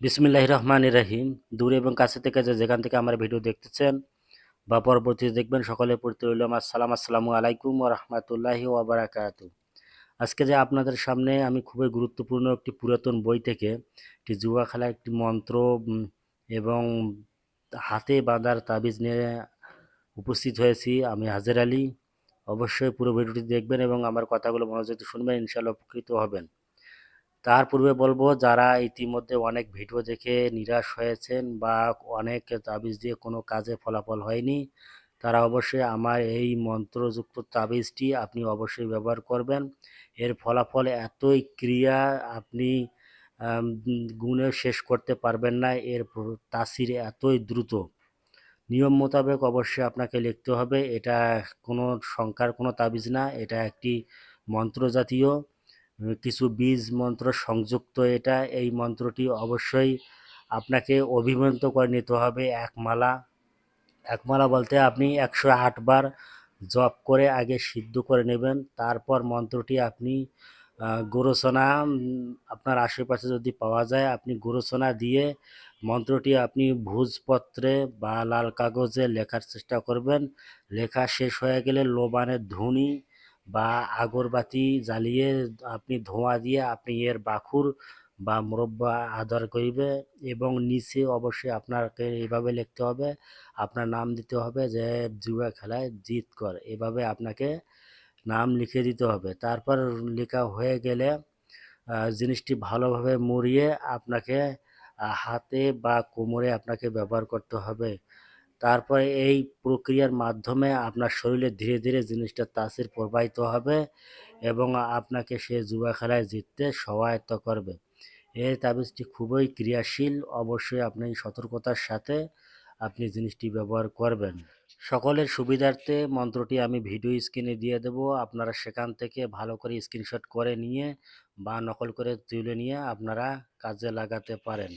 বিসমিল্লাহ রহমান রাহিম। দূর এবং কাছে থেকে যে যেখান থেকে আমার ভিডিও দেখতেছেন বা পরবর্তীতে দেখবেন সকলের প্রতি রইল আমার সালাম, আসসালামু আলাইকুম ও রহমতুল্লাহি ওবরাকাত আজকে যে আপনাদের সামনে আমি খুবই গুরুত্বপূর্ণ একটি পুরাতন বই থেকে একটি জুয়া খেলা, একটি মন্ত্র এবং হাতে বাঁধার তাবিজ নিয়ে উপস্থিত হয়েছি আমি হাজের আলী। অবশ্যই পুরো ভিডিওটি দেখবেন এবং আমার কথাগুলো মনোযোগ শুনবেন ইনশাল্লাহ উপকৃত হবেন। তার পূর্বে বলব, যারা ইতিমধ্যে অনেক ভিডিও দেখে নিরাশ হয়েছেন বা অনেক তাবিজ দিয়ে কোনো কাজে ফলাফল হয়নি, তারা অবশ্যই আমার এই মন্ত্রযুক্ত তাবিজটি আপনি অবশ্যই ব্যবহার করবেন। এর ফলাফল এতই ক্রিয়া আপনি গুণে শেষ করতে পারবেন না, এর তাসির এতই দ্রুত। নিয়ম মোতাবেক অবশ্যই আপনাকে লিখতে হবে, এটা কোনো সংখ্যার কোনো তাবিজ না, এটা একটি মন্ত্র জাতীয় কিছু বীজ মন্ত্র সংযুক্ত এটা। এই মন্ত্রটি অবশ্যই আপনাকে অভিমন্ত করে নিতে হবে। এক মালা বলতে আপনি একশো আট বার জপ করে আগে সিদ্ধ করে নেবেন। তারপর মন্ত্রটি আপনি আহ, আপনার আশেপাশে যদি পাওয়া যায় আপনি গোরসনা দিয়ে মন্ত্রটি আপনি ভোজপত্রে বা লাল কাগজে লেখার চেষ্টা করবেন। লেখা শেষ হয়ে গেলে লোবানের ধুনি বা আগরবাতি জ্বালিয়ে আপনি ধোঁয়া দিয়ে আপনি এর বাখুর বা মুরব্বা আদর করিবে এবং নিচে অবশ্যই আপনাকে এভাবে লিখতে হবে, আপনার নাম দিতে হবে যে জুয়া খেলায় জিত কর। এভাবে আপনাকে নাম লিখে দিতে হবে। তারপর লেখা হয়ে গেলে জিনিসটি ভালোভাবে মুড়িয়ে আপনাকে হাতে বা কোমরে আপনাকে ব্যবহার করতে হবে। তারপরে এই প্রক্রিয়ার মাধ্যমে আপনার শরীরে ধীরে ধীরে জিনিসটা তাসির প্রবাহিত হবে এবং আপনাকে সে জুয়া খেলায় জিততে সহায়তা করবে। এই তাবিজটি খুবই ক্রিয়াশীল। অবশ্যই আপনি সতর্কতার সাথে আপনি জিনিসটি ব্যবহার করবেন। সকলের সুবিধার্থে মন্ত্রটি আমি ভিডিও স্ক্রিনে দিয়ে দেব। আপনারা সেখান থেকে ভালো করে স্ক্রিনশট করে নিয়ে বা নকল করে তুলে নিয়ে আপনারা কাজে লাগাতে পারেন।